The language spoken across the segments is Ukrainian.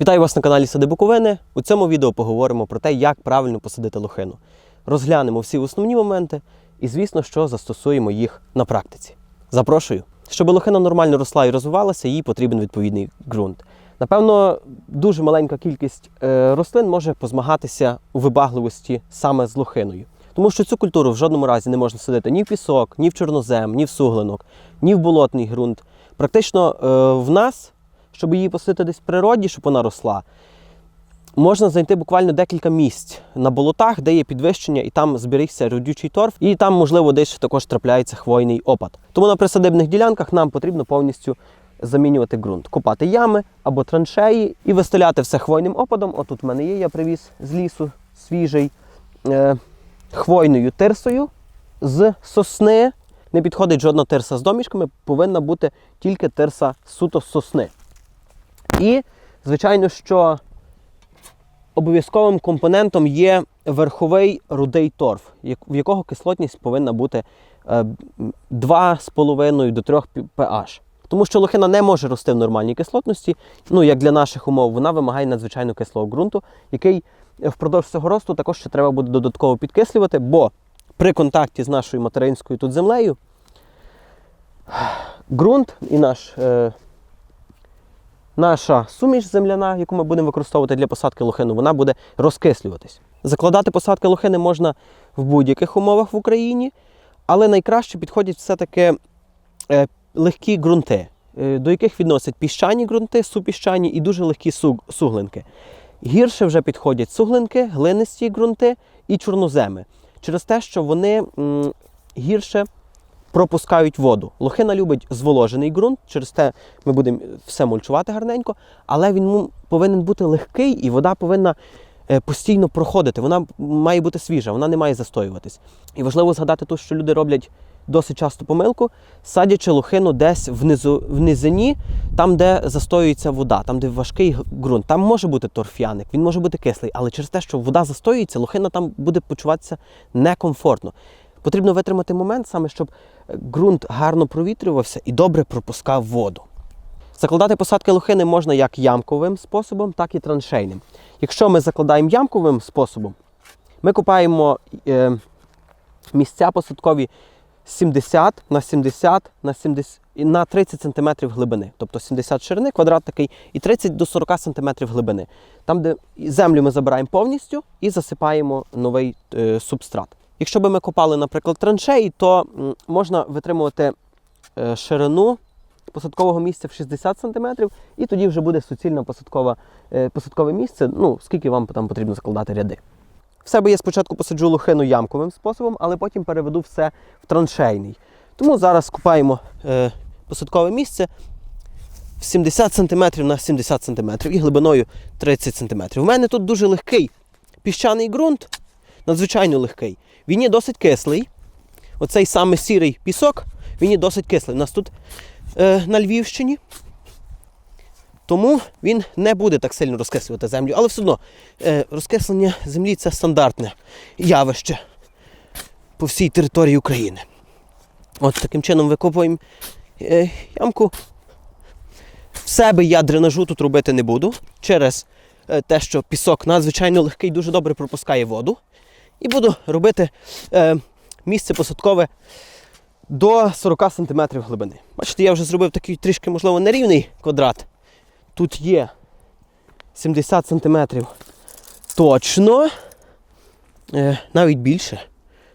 Вітаю вас на каналі Сади Буковини. У цьому відео поговоримо про те, як правильно посадити лохину. Розглянемо всі основні моменти і, звісно, що застосуємо їх на практиці. Запрошую. Щоб лохина нормально росла і розвивалася, їй потрібен відповідний ґрунт. Напевно, дуже маленька кількість е, рослин може позмагатися у вибагливості саме з лохиною. Тому що цю культуру в жодному разі не можна садити ні в пісок, ні в чорнозем, ні в суглинок, ні в болотний ґрунт. Практично е, в нас, щоб її посадити десь в природі, щоб вона росла, можна знайти буквально декілька місць на болотах, де є підвищення, і там зберігся родючий торф, і там, можливо, десь також трапляється хвойний опад. Тому на присадибних ділянках нам потрібно повністю замінювати ґрунт, копати ями або траншеї і вистеляти все хвойним опадом. Отут в мене є, я привіз з лісу свіжий е, хвойною тирсою з сосни. Не підходить жодна тирса з домішками, повинна бути тільки тирса суто сосни. І, звичайно, що обов'язковим компонентом є верховий рудий торф, в якого кислотність повинна бути е, 2,5 до 3 pH. Тому що лохина не може рости в нормальній кислотності. Ну, як для наших умов, вона вимагає надзвичайно кислого ґрунту, який впродовж цього росту також ще треба буде додатково підкислювати, бо при контакті з нашою материнською тут землею ґрунт і наш, е, наша суміш земляна, яку ми будемо використовувати для посадки лохини, вона буде розкислюватись. Закладати посадки лохини можна в будь-яких умовах в Україні, але найкраще підходять все-таки е, легкі ґрунти, е, до яких відносять піщані ґрунти, супіщані і дуже легкі суглинки. Гірше вже підходять суглинки, глинисті ґрунти і чорноземи. Через те, що вони гірше пропускають воду. Лохина любить зволожений ґрунт, через те ми будемо все мульчувати гарненько, але він повинен бути легкий і вода повинна е, постійно проходити. Вона має бути свіжа, вона не має застоюватись. І важливо згадати тут, що люди роблять досить часто помилку, садячи лохину десь внизу, в низині, там, де застоюється вода, там, де важкий ґрунт. Там може бути торф'яник, він може бути кислий, але через те, що вода застоюється, лохина там буде почуватися некомфортно. Потрібно витримати момент саме, щоб е, ґрунт гарно провітрювався і добре пропускав воду. Закладати посадки лохини можна як ямковим способом, так і траншейним. Якщо ми закладаємо ямковим способом, ми копаємо е, місця посадкові 70 на 70 на 70 на 30 см глибини. Тобто 70 ширини, квадрат такий, і 30 до 40 см глибини. Там, де землю ми забираємо повністю і засипаємо новий е, субстрат. Якщо би ми копали, наприклад, траншеї, то можна витримувати е, ширину посадкового місця в 60 см, і тоді вже буде суцільне посадкове, місце, ну, скільки вам там потрібно закладати ряди. В себе я спочатку посаджу лохину ямковим способом, але потім переведу все в траншейний. Тому зараз купаємо е, посадкове місце в 70 см на 70 см і глибиною 30 см. У мене тут дуже легкий піщаний ґрунт, надзвичайно легкий. Він є досить кислий. Оцей саме сірий пісок, він є досить кислий. У нас тут е, на Львівщині. Тому він не буде так сильно розкислювати землю. Але все одно е, розкислення землі це стандартне явище по всій території України. От таким чином викопуємо е, ямку. В себе я дренажу тут робити не буду через е, те, що пісок надзвичайно легкий, дуже добре пропускає воду. І буду робити е, місце посадкове до 40 см глибини. Бачите, я вже зробив такий трішки, можливо, нерівний квадрат. Тут є 70 см точно, е, навіть більше.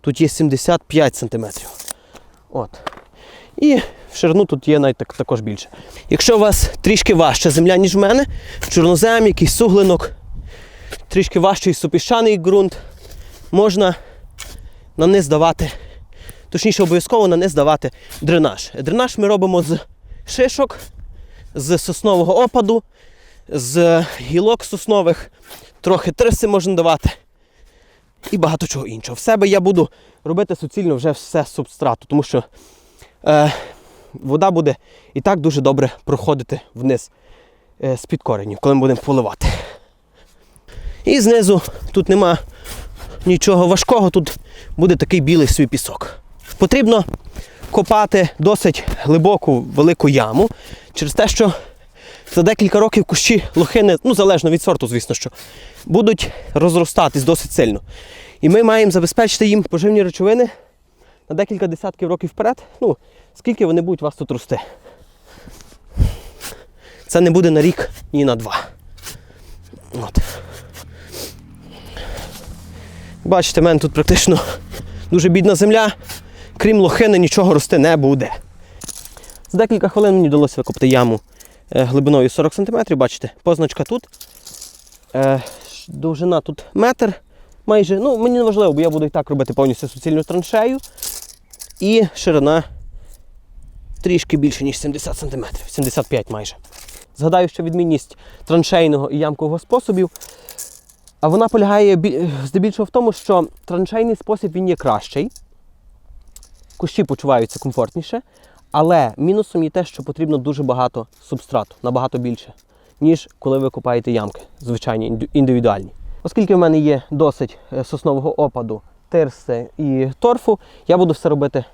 Тут є 75 см. От. І в ширину тут є навіть так, також більше. Якщо у вас трішки важча земля, ніж в мене, чорнозем, якийсь суглинок, трішки важчий супіщаний ґрунт, можна на низ давати, точніше, обов'язково на низ давати дренаж. Дренаж ми робимо з шишок, з соснового опаду, з гілок соснових, трохи триси можна давати і багато чого іншого. В себе я буду робити суцільно вже все з субстрату, тому що е, вода буде і так дуже добре проходити вниз е, з-під коренів, коли ми будемо поливати. І знизу тут нема нічого важкого, тут буде такий білий свій пісок. Потрібно копати досить глибоку велику яму через те, що за декілька років кущі лохини, ну залежно від сорту, звісно, що, будуть розростатись досить сильно. І ми маємо забезпечити їм поживні речовини на декілька десятків років вперед. Ну, скільки вони будуть вас тут рости. Це не буде на рік ні на два. От. Бачите, в мене тут практично дуже бідна земля. Крім лохини, нічого рости не буде. За декілька хвилин мені вдалося викопати яму е, глибиною 40 см. Бачите, позначка тут. Е, Довжина тут метр. Майже, ну мені не важливо, бо я буду і так робити повністю суцільну траншею. І ширина трішки більше, ніж 70 см, 75 майже. Згадаю, що відмінність траншейного і ямкового способів. А вона полягає здебільшого в тому, що траншейний спосіб він є кращий. Кущі почуваються комфортніше, але мінусом є те, що потрібно дуже багато субстрату, набагато більше, ніж коли ви копаєте ямки, звичайні індивідуальні. Оскільки в мене є досить е, соснового опаду, тирси і торфу, я буду все робити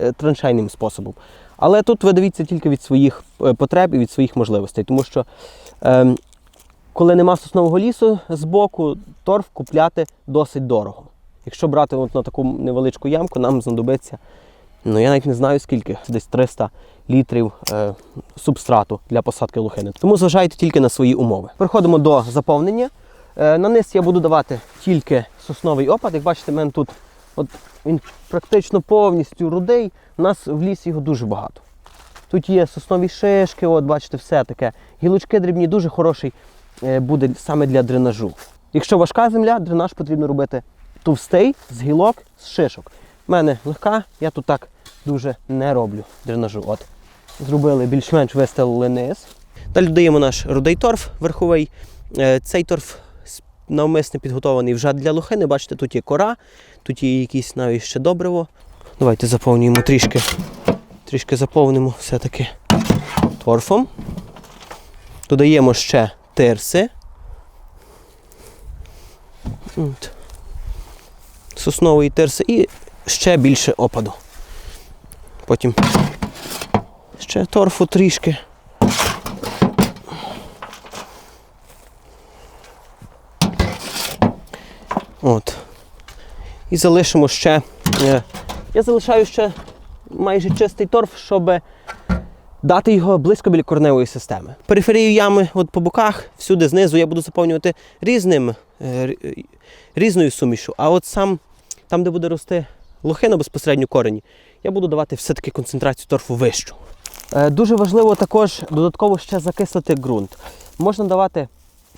е, траншейним способом. Але тут ви дивіться тільки від своїх е, потреб і від своїх можливостей, тому що ем, коли нема соснового лісу з боку, торф купляти досить дорого. Якщо брати от на таку невеличку ямку, нам знадобиться, ну я навіть не знаю скільки, десь 300 літрів е, субстрату для посадки лухини. Тому зважайте тільки на свої умови. Переходимо до заповнення. Е, на низ я буду давати тільки сосновий опад. Як бачите, в мене тут от, він практично повністю рудий. У нас в лісі його дуже багато. Тут є соснові шишки, от бачите, все таке. Гілочки дрібні, дуже хороший буде саме для дренажу. Якщо важка земля, дренаж потрібно робити товстий з гілок, з шишок. У мене легка, я тут так дуже не роблю дренажу. От. Зробили більш-менш вистелили низ. Далі додаємо наш рудий торф верховий. Е, Цей торф навмисно підготований вже для лохини. Бачите, тут є кора, тут є якісь навіть ще добриво. Давайте заповнюємо трішки. Трішки заповнимо все-таки торфом. Додаємо ще тирси. От. Соснової тирси і ще більше опаду. Потім ще торфу трішки. От. І залишимо ще. е, Я залишаю ще майже чистий торф, щоб дати його близько біля кореневої системи. Периферію ями от по боках, всюди знизу я буду заповнювати різним, е, різною сумішю. А от сам там, де буде рости лохина безпосередньо корені, я буду давати все-таки концентрацію торфу вищу. Е, Дуже важливо також додатково ще закислити ґрунт. Можна давати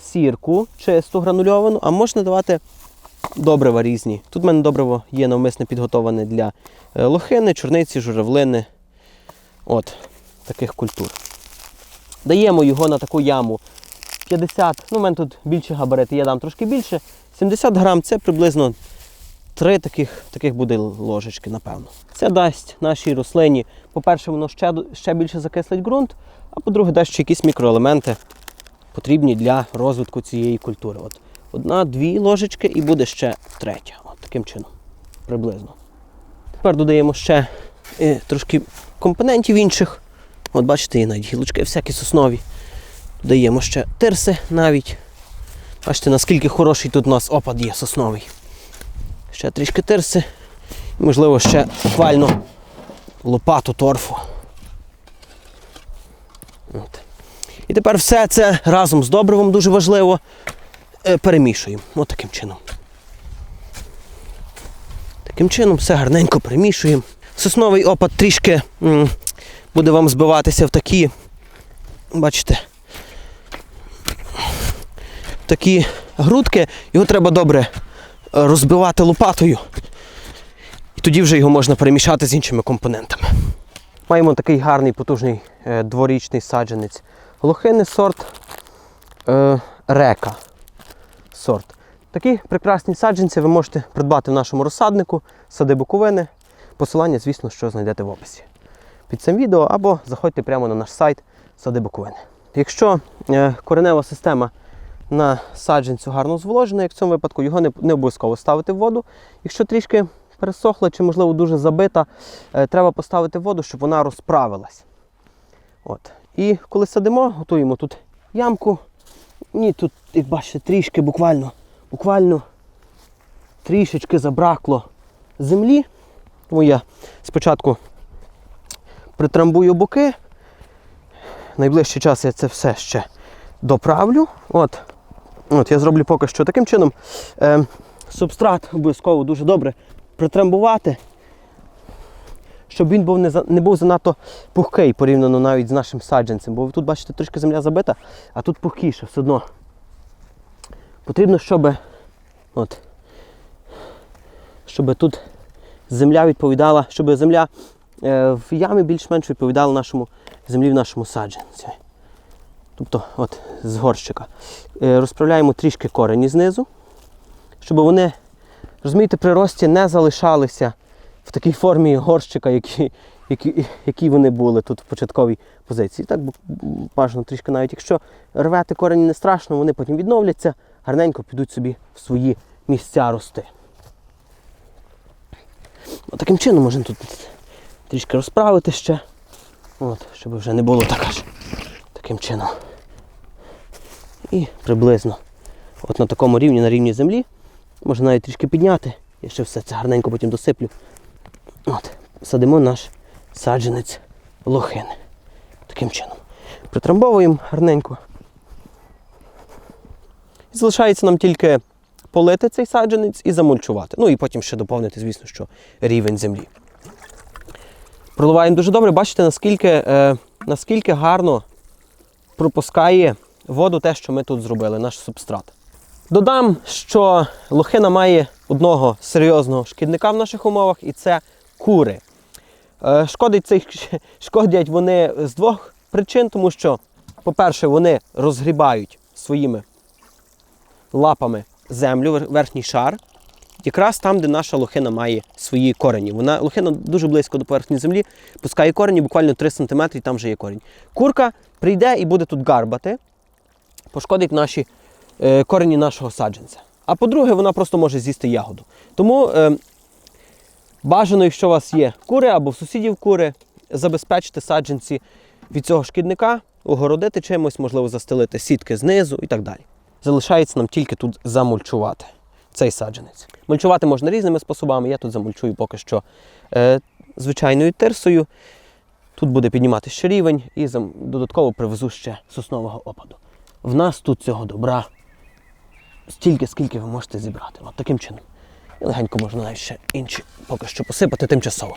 сірку чисту гранульовану, а можна давати добрива різні. Тут в мене добриво є навмисно підготоване для е, лохини, чорниці, журавлини. От таких культур. Даємо його на таку яму 50, ну в мене тут більше габарити, я дам трошки більше. 70 грам це приблизно три таких, таких буде ложечки, напевно. Це дасть нашій рослині, по-перше, воно ще, ще більше закислить ґрунт, а по-друге, дасть ще якісь мікроелементи потрібні для розвитку цієї культури. От одна-дві ложечки і буде ще третя. От таким чином. Приблизно. Тепер додаємо ще е, трошки компонентів інших. От бачите, є навіть гілочки всякі соснові. Додаємо ще тирси навіть. Бачите, наскільки хороший тут у нас опад є сосновий. Ще трішки тирси. І, можливо, ще буквально лопату торфу. От. І тепер все це разом з добривом дуже важливо е, перемішуємо. От таким чином. Таким чином все гарненько перемішуємо. Сосновий опад трішки буде вам збиватися в такі, бачите, такі грудки. Його треба добре е, розбивати лопатою. І тоді вже його можна перемішати з іншими компонентами. Маємо такий гарний потужний е, дворічний саджанець. Лохини сорт е, река. Сорт. Такі прекрасні саджанці ви можете придбати в нашому розсаднику сади Буковини. Посилання, звісно, що знайдете в описі під цим відео або заходьте прямо на наш сайт Сади Буковини. Якщо е, коренева система на саджанцю гарно зволожена, як в цьому випадку, його не, обов'язково ставити в воду. Якщо трішки пересохла чи, можливо, дуже забита, е, треба поставити в воду, щоб вона розправилась. От. І коли садимо, готуємо тут ямку. Мені тут, як бачите, трішки буквально, буквально трішечки забракло землі. Тому я спочатку притрамбую боки. Найближчий час я це все ще доправлю. От, От я зроблю поки що таким чином. Е, субстрат обов'язково дуже добре притрамбувати, щоб він був не, за- не був занадто пухкий порівняно навіть з нашим саджанцем. Бо ви тут бачите, трішки земля забита, а тут пухкіше все одно. Потрібно, щоб, от, щоб тут земля відповідала, щоб земля в ямі більш-менш відповідала нашому землі в нашому саджанці. Тобто, от з горщика. Е, розправляємо трішки корені знизу, щоб вони, розумієте, при рості не залишалися в такій формі горщика, які, які, які вони були тут в початковій позиції. Так бажано трішки навіть, якщо рвати корені не страшно, вони потім відновляться, гарненько підуть собі в свої місця рости. Таким чином можна тут трішки розправити ще. От, щоб вже не було так аж таким чином. І приблизно от на такому рівні, на рівні землі, можна навіть трішки підняти. Я ще все це гарненько потім досиплю. От, садимо наш саджанець лохини. Таким чином. Притрамбовуємо гарненько. І залишається нам тільки полити цей саджанець і замульчувати. Ну і потім ще доповнити, звісно, що рівень землі. Проливаємо дуже добре. Бачите, наскільки, е, наскільки гарно пропускає воду те, що ми тут зробили, наш субстрат. Додам, що лохина має одного серйозного шкідника в наших умовах, і це кури. Е, Шкодить цих, шкодять вони з двох причин, тому що, по-перше, вони розгрібають своїми лапами землю, верхній шар, якраз там, де наша лохина має свої корені. Вона лохина дуже близько до поверхні землі, пускає корені, буквально 3 см, і там вже є корінь. Курка прийде і буде тут гарбати, пошкодить наші е, корені нашого саджанця. А по-друге, вона просто може з'їсти ягоду. Тому е, бажано, якщо у вас є кури або в сусідів кури, забезпечити саджанці від цього шкідника, огородити чимось, можливо, застелити сітки знизу і так далі. Залишається нам тільки тут замульчувати цей саджанець. Мульчувати можна різними способами. Я тут замульчую поки що е, звичайною тирсою. Тут буде піднімати ще рівень і додатково привезу ще соснового опаду. В нас тут цього добра стільки, скільки ви можете зібрати. От таким чином. І легенько можна навіть ще інші поки що посипати тимчасово.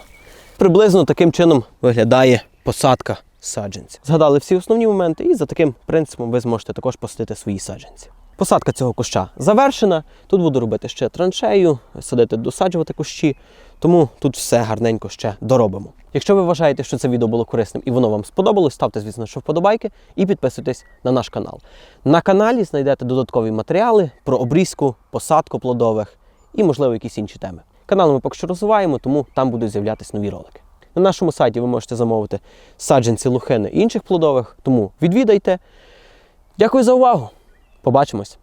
Приблизно таким чином виглядає посадка саджанців. Згадали всі основні моменти, і за таким принципом ви зможете також посадити свої саджанці. Посадка цього куща завершена. Тут буду робити ще траншею, садити, досаджувати кущі. Тому тут все гарненько ще доробимо. Якщо ви вважаєте, що це відео було корисним і воно вам сподобалось, ставте, звісно, що вподобайки і підписуйтесь на наш канал. На каналі знайдете додаткові матеріали про обрізку, посадку плодових і, можливо, якісь інші теми. Канал ми поки що розвиваємо, тому там будуть з'являтися нові ролики. На нашому сайті ви можете замовити саджанці лухини і інших плодових, тому відвідайте. Дякую за увагу! Побачимось!